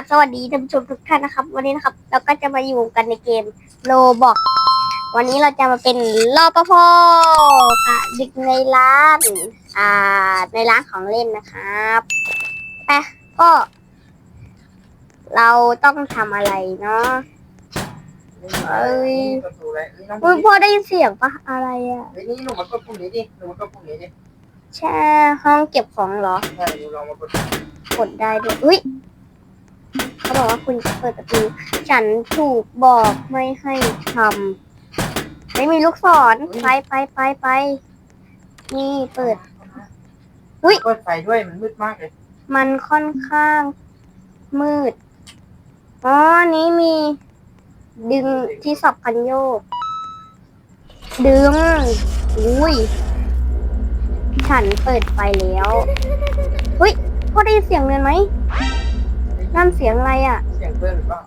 บสวัสดีท่านผู้ชมทุกท่านนะครับ วันนี้นะครับ เราก็จะมาอยู่กันในเกมโลบอกวันนี้เราจะมาเป็นรอปภค่ะดึกในร้านอ่าในร้านของเล่นนะครับไปก็ เราต้องทำอะไรเนาะเอ้ยประตูอะไรเอ้ยน้องอุ้ยพ่อได้ยินเสียงปะอะไรอะเฮ้ยนี่หนูมากดปุ่มนี้ดิหนูมากดปุ่มนี้ดิแช่ห้องเก็บของเหรอ ใช่หนูลองมากดกดได้ด้วยอุ้ย เขาบอกว่าคุณจะเปิดประตู ฉันถูกบอกไม่ให้ทำไม่มีลูกศรไปไปไปไป นี่เปิด อุ๊ยเปิดไฟด้วยมันมืดมากเลย มันค่อนข้าง มืด อ๋อ นี้มี ดึงที่สับคันโยก ดึง อุ้ย ฉันเปิดไฟแล้วเฮ้ยพ่อได้ยินเสียงเลยไหม นั่นเสียงอะไรอะ เสียงเพื่อนหรือเปล่า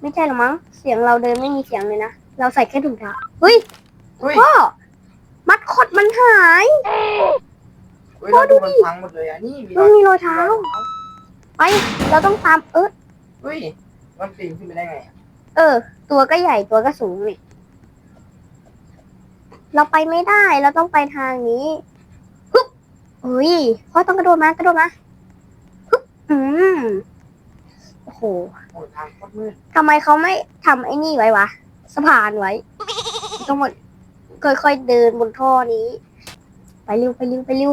ไม่ใช่หรอมั้ง เสียงเราเดินไม่มีเสียงเลยนะ เราใส่แค่ถุงเท้าเฮ้ยอุ้ยพ่อมัดคดมันหายอุ้ยเราดูมันพังหมดเลยอะนี่มีมันมีรอยเท้าไปเราต้องตามเอออุ้ยมันปีนขึ้นไปได้ไงอะเออ ตัวก็ใหญ่ตัวก็สูงนี่เราไปไม่ได้เราต้องไปทางนี้ฮึบเฮ้ยพ่อต้องกระโดดมากระโดดมาฮึบอืม โอ้โหโอ้ยทางโคตรมืดทำไมเขาไม่ทำไอ้นี่ไว้วะสะพานไว้ต้องหมดค่อยๆเดินบนท่อนี้ ไปเร็วไปเร็วไปเร็ว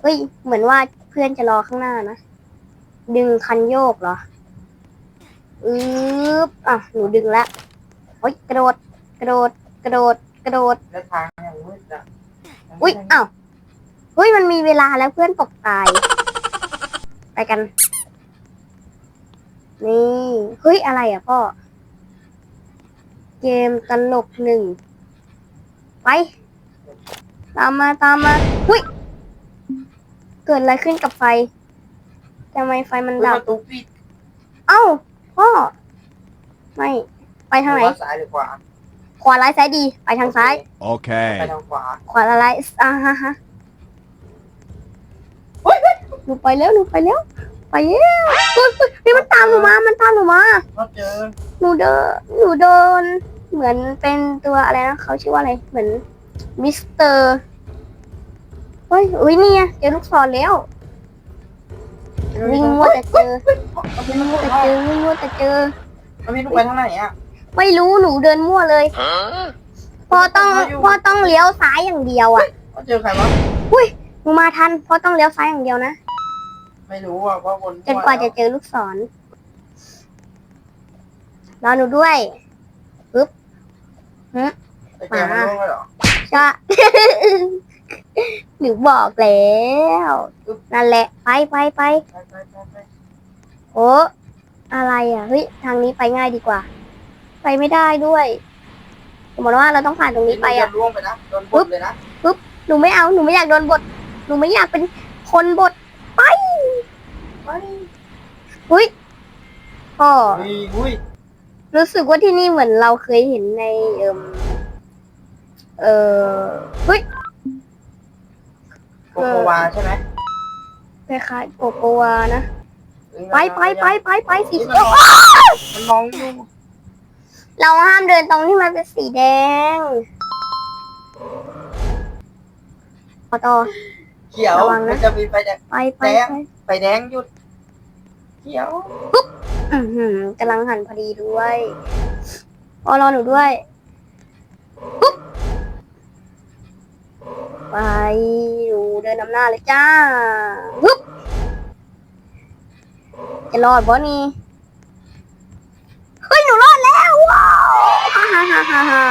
เฮ้ย เหมือนว่าเพื่อนจะรอข้างหน้านะ ดึงคันโยกเหรออืบอะ หนูดึงแล้วโอ้ยกระโดด กระโดด กระโดด กระโดดแล้วทางยังมืดอะอุ้ยอ้าวเฮ้ย มันมีเวลาแล้วเพื่อนตกตาย ไปกัน นี่เฮ้ยอะไรอะพ่อ เกมตลกหนึ่ง ไป ตามมาตามมาอุ้ย เกิดอะไรขึ้นกับไฟทำไมไฟมันอุ๊ยดัปบระตูปิดเอ้าพ่อ ไม่ ไปทางไหนรือว่ซ้ายหรือขวาขวาร้ายซ้ายดี ไปทางซ้าย ไป Okay. ทางขวาขวาละลายอ่าฮะฮะหนูไปแล้วหนูไปแล้ว ไปแล้วเฮ้ยเฮ้ยนี่มันตามหนูมา มันตามหนูมา ก็เจอหนูเดิน หนูโดนเหมือนเป็นตัวอะไรนะเขาชื่อว่าอะไร เหมือนมิสเตอร์เฮ้ยอุ้ยนี่ไงเจอลูกศรแล้ววิ่งมัวแต่เจอวิ่งมัวแต่เจอวิ่งมัวแต่เจอ มันมีลูกไปทางไหนอะ ไม่รู้หนูเดินมั่วเลยพอต้องพอต้องเลี้ยวซ้ายอย่างเดียวอะ ก็เจอใครวะหนูมาทันเพราะต้องเลี้ยวซ้ายอย่างเดียวนะ ไม่รู้อะเพราะวนจนกว่าจะเจอลูกศรรอหนูด้วยไปเจอมันร่วงเลยเหรอจะหนูบอกแล้วนั่นแหละ ไปไปไปไปไปไปไปโอ้อะไรอะเฮ้ยทางนี้ไปง่ายดีกว่า ไปไม่ได้ด้วยสมมติว่าเราต้องผ่านตรงนี้ไปอะเดี๋ยวร่วงไปนะโดนบดเลยนะหนูไม่เอาหนูไม่อยากโดนบทหนูไม่อยากเป็นคนบทไปไป อุ้ยพ่ออุ้ยอุ้ยรู้สึกว่าที่นี่เหมือนเราเคยเห็นในเอ่มเออเฮ้ยโกโกวาใช่ไหมคล้ายๆโกโกวานะเอ้ยไปไปไปไปไปสีมันเขียวมองมันมองอยู่เราห้ามเดินตรงที่มันเป็นสีแดง ต่อต่อเขียว ระวังนะ มันจะมีไฟแดงไปไปแดงไปไฟแดงหยุด เขียว อือหือกำลังหันพอดีด้วยพอรอหนูด้วยปุ๊บไปอยู่เดินนำหน้าเลยจ้าปุ๊บจะรอดบ่นี่เฮ้ยหนูรอดแล้วว้าวฮ่าฮ่าฮ่าฮ่าฮ่า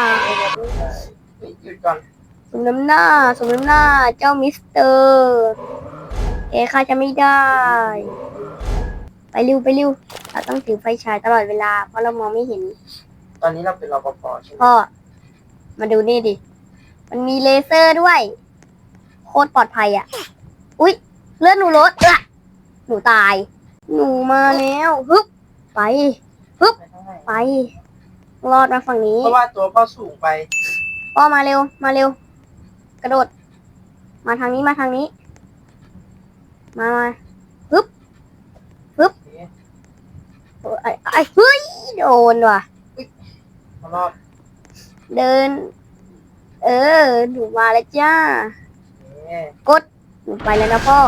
เฮ้ยหยุดก่อน สมน้ำหน้าสมน้ำหน้าเจ้ามิสเตอร์เอค่าจะไม่ได้ ไปเร็วไปเร็วเราต้องถือไฟฉายตลอดเวลา เพราะเรามองไม่เห็น ตอนนี้เราเป็นรปภใช่ไหมพ่อมาดูนี่ดิ มันมีเลเซอร์ด้วย โคตรปลอดภัยอะ อุ๊ย เลือดหนูลดอะหนูตาย หนูมาแล้วฮึบไปไปทางไหนไป รอดมาฝั่งนี้ เพราะว่าตัวพ่อสูงไป พ่อมาเร็ว มาเร็วก ระโดด มาทางนี้มาทางนี้ มามาโอเคอ้เฮ้ยโดนว่ะมารอบเดิน เออหนูมาแล้วจ้า นี่หนูไปแล้วนะพ่อ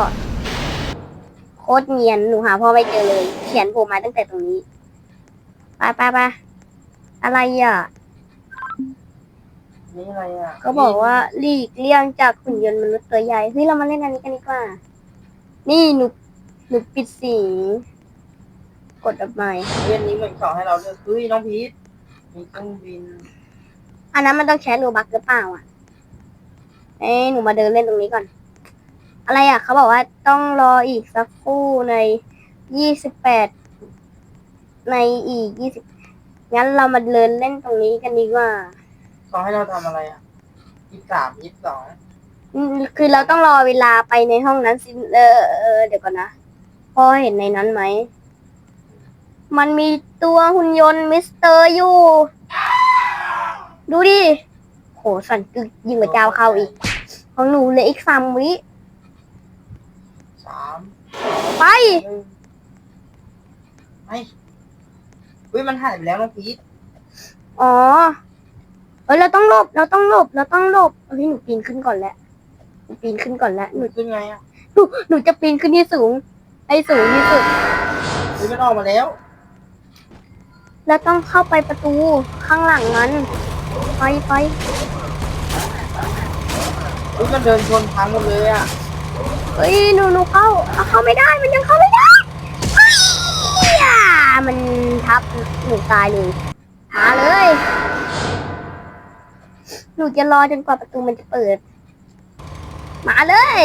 โคตรเนียนหนูหาพ่อไม่เจอเลย เขียนผมมาตั้งแต่ตรงนี้ไปไปไปอะไรอะ นี่อะไรอะก็บอกว่าหลีกเลี่ยงจากหุ่นยนต์มนุษย์ตัวใหญ่เฮ้ยเรามาเล่นอันนี้กันดีกว่า นี่หนูหนูปิดเสียงกดอับใหม่เรื่องนี้เหมือนเขาให้เราเลือกเฮ้ยน้องพีทมีเครื่องบินอันนั้นมันต้องแชร์หนูบักหรือเปล่าอะ เอ้ยหนูมาเดินเล่นตรงนี้ก่อน อะไรอะ เขาบอกว่าต้องรออีกสักครู่ในยี่สิบแปดในอีกยี่สิบงั้นเรามาเดินเล่นตรงนี้กันดีกว่า เขาให้เราทำอะไรอะยี่สามยี่สองอืมคือเราต้องรอเวลาไปในห้องนั้นสิเออเออเดี๋ยวก่อนนะพ่อเห็นในนั้นไหม มันมีตัวหุ่นยนต์มิสเตอร์อยู่ ดูดิ โหสั่นกึกยิ่งกว่าเจ้าเข้าอีก ของหนูเหลืออีกสามวิ สามไป หนึ่งไอ้เฮ้ยมันหายไปแล้วน้องพีทอ๋อ เออเราต้องหลบเราต้องหลบเราต้องหลบเฮ้ยหนูปีนขึ้นก่อนแล้วหนูปีนขึ้นก่อนแล้วหนูขึ้นไงอะหนูหนูจะปีนขึ้นที่สูงให้สูงที่สุดเฮ้ยมันออกมาแล้ว แล้วต้องเข้าไปประตูข้างหลังมันไปไปเฮ้ยมันเดินชนพังหมดเลยอะเฮ้ยหนูหนูเข้าเอาเข้าไม่ได้มันยังเข้าไม่ได้เฮ้ยอะมันทับหนูตายเลยมาเลย หนูจะรอจนกว่าประตูมันจะเปิด มาเลย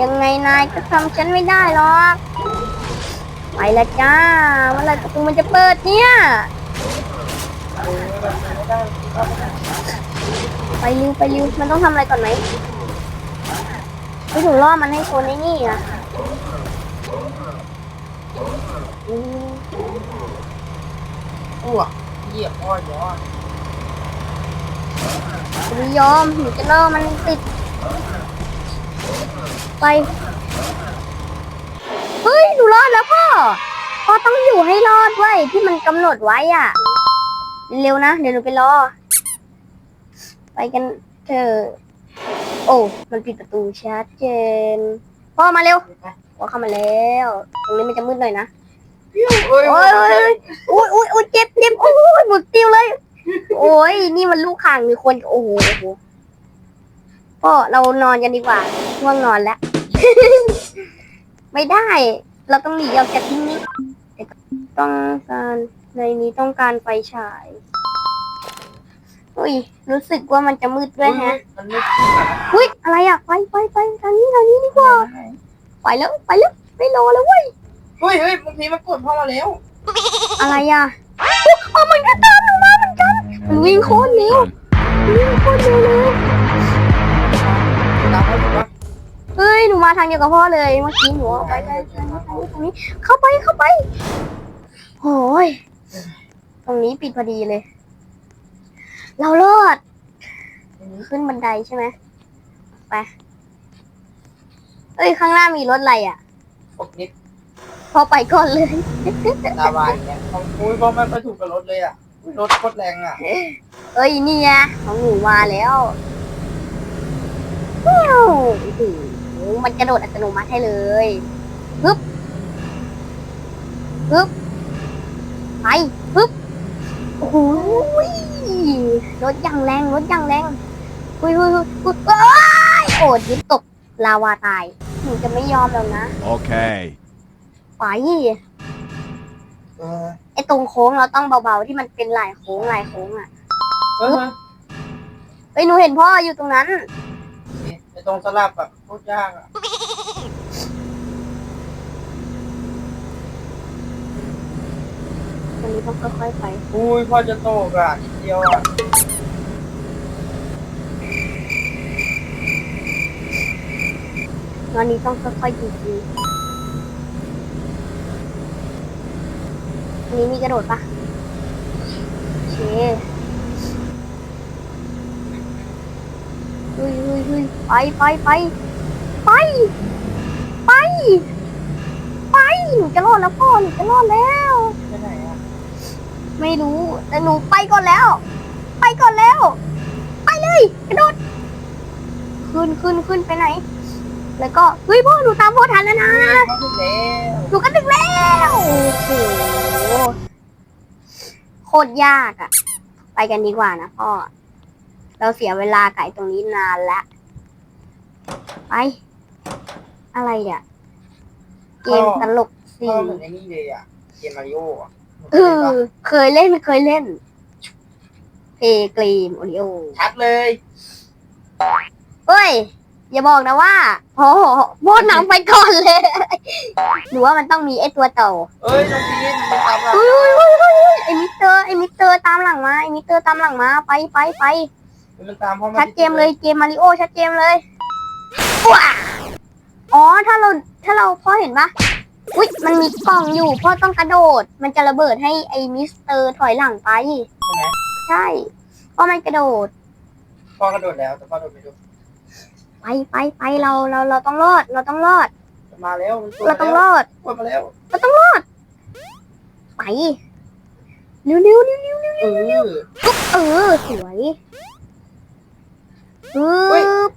ยังไงนายก็ทำฉันไม่ได้หรอก ไปละจ้าเมื่อไหรประตูมันจะเปิดเนี่ยไม่ได้เข้าไปริวไปริวมันต้องทำอะไรก่อนไหมไปถึงล่อมันให้คนไอ้นี่อะอ้วก ยียบอ้อยย้อนไม่ยอมหนูจะล่อมันติด ไป เฮ้ยหนูรอดแล้วพ่อ พ่อต้องอยู่ให้รอดเว้ยที่มันกำหนดไว้อะ เร็วนะ เดี๋ยวหนูไปรอ ไปกันเถอะ โอ้ มันปิดประตูชัดเจน พ่อมาเร็วไปพ่อเข้ามาแล้ว ตรงนี้มันจะมืดหน่อยนะ ปิ้วเอ้ยโอ้ยโอ้ยโอ้ยโอ้ยโอ้ยเจ็บเจ็บโอ้ยหมดติ้วเลย โอ้ยนี่มันลูกข่างมีคนโอ้โหโอ้โหพ่อเรานอนกันดีกว่าง่วงนอนแล้ว ไม่ได้ เราต้องหนีออกจากที่นี้ต้องการในนี้ต้องการไฟฉายอุ้ยรู้สึกว่ามันจะมืดด้วยเฮ้ฮะยมันไม่ขึ้นอะอุ้ยอะไรอะไปไปไปทางนี้ทางนี้ดีกว่าไปแล้วไปแล้วไม่รอแล้วเว้ย เฮ้ยเฮ้ยบางทีมันกดเข้ามาแล้ว อะไรอะอ๋อมันก็ตามหนูมาเหมือนกันมันวิ่งโคตรเร็ววิ่งโคตรเร็วเลยตามเขาถูกปะเฮ้ยหนูมาทางเดียวกับพ่อเลยเมื่อกี้หนูเอาไปไปไปไปตรงนี้ เข้าไปเข้าไปโอ้ยตรงนี้ปิดพอดีเลย เรารอด ขึ้นบันไดใช่ไหมไปเอ้ยข้างหน้ามีรถอะไรอะปกนิด พอไปก่อนเลยตาบานเนี่ยของอุ้ยเพราะมันไปถูกกับรถเลยอะอุ๊ยรถโคตรแรงอะเอ้ยนี่ไงของหนูมาแล้วว้าวโอ้โหมันกระโดดอัตโนมัติให้เลยปึ๊บปึ๊บไปปึ๊บโอ้โหรถยังแรงรถยังแรงคุยคุยคุยคุยเอ้ยโอดยิบตกลาวาตายหนูจะไม่ยอมแล้วนะ Okay. ไปเออไอ้ตรงโค้งเราต้องเบาๆที่มันเป็นหลายโค้งหลายโค้งอะเออเฮ้ยหนูเห็นพ่ออยู่ตรงนั้น ไอตรงสลับอะโคตรยากอะตรงนี้ต้องค่อยๆไป อุ้ยพ่อจะโตกอะนิดเดียวอะตอนนี้ต้องค่อยๆดีดีอัน นี้มีกระโดดปะโอเคเฮ้ยเฮ้ยเฮ้ยไปไปไปไปไปไปหนูจะรอดแล้วพ่อหนูจะรอดแล้วไปไหนอะไม่รู้แต่หนูไปก่อนแล้ว ไปก่อนแล้ว ไปเลยกระโดดขึ้นขึ้นขึ้นไปไหน แล้วก็เฮ้ยพ่อหนูตามพ่อทันแล้วนะมาถึงแล้วหนูก็ถึงแล้วโอ้โหโคตรยากอะไปกันดีกว่านะพ่อ เราเสียเวลาไก่ตรงนี้นานแล้วไป อะไรเนี่ยเกมตลกพ่สิอเหมือนไอ้นี่เลยอะเกมมาริโออะเออเคยเล่นเคยเล่นเพเกมโอริโอชัดเลยเฮ้ย อย่าบอกนะว่าโอ้โหโบนหนังไปก่อนเลย หรือว่ามันต้องมีไอตัวเต่าเอ้ยน้องพีนมันตามเราเฮ้ยเฮ้ยเฮ้ยเฮ้ยเฮ้ยไอมิสเตอร์ไอมิสเตอร์ตามหลังมาไอมิสเตอร์ตามหลังมาไปไปไปมันตามพ่อมาชัดเจมเลยเกมมาริโอชัดเจมเลยว้าอ๋อถ้าเราถ้าเราพ่อเห็นปะอุ้ยมันมีกล่องอยู่พ่อต้องกระโดด มันจะระเบิดให้ไอมิสเตอร์ถอยหลังไปใช่ไหมใช่เพราะมันกระโดดพ่อกระโดดแล้วแต่พ่อโดดไม่ดูไป ไปไปเราเราเราต้องรอด เราต้องรอดมันมาแล้วมันตัวเราต้องรแล้วอดตัวมาแล้วไปเร็วเร็วเร็วเร็วเออ เออสวยปึ๊เฮ้ยบ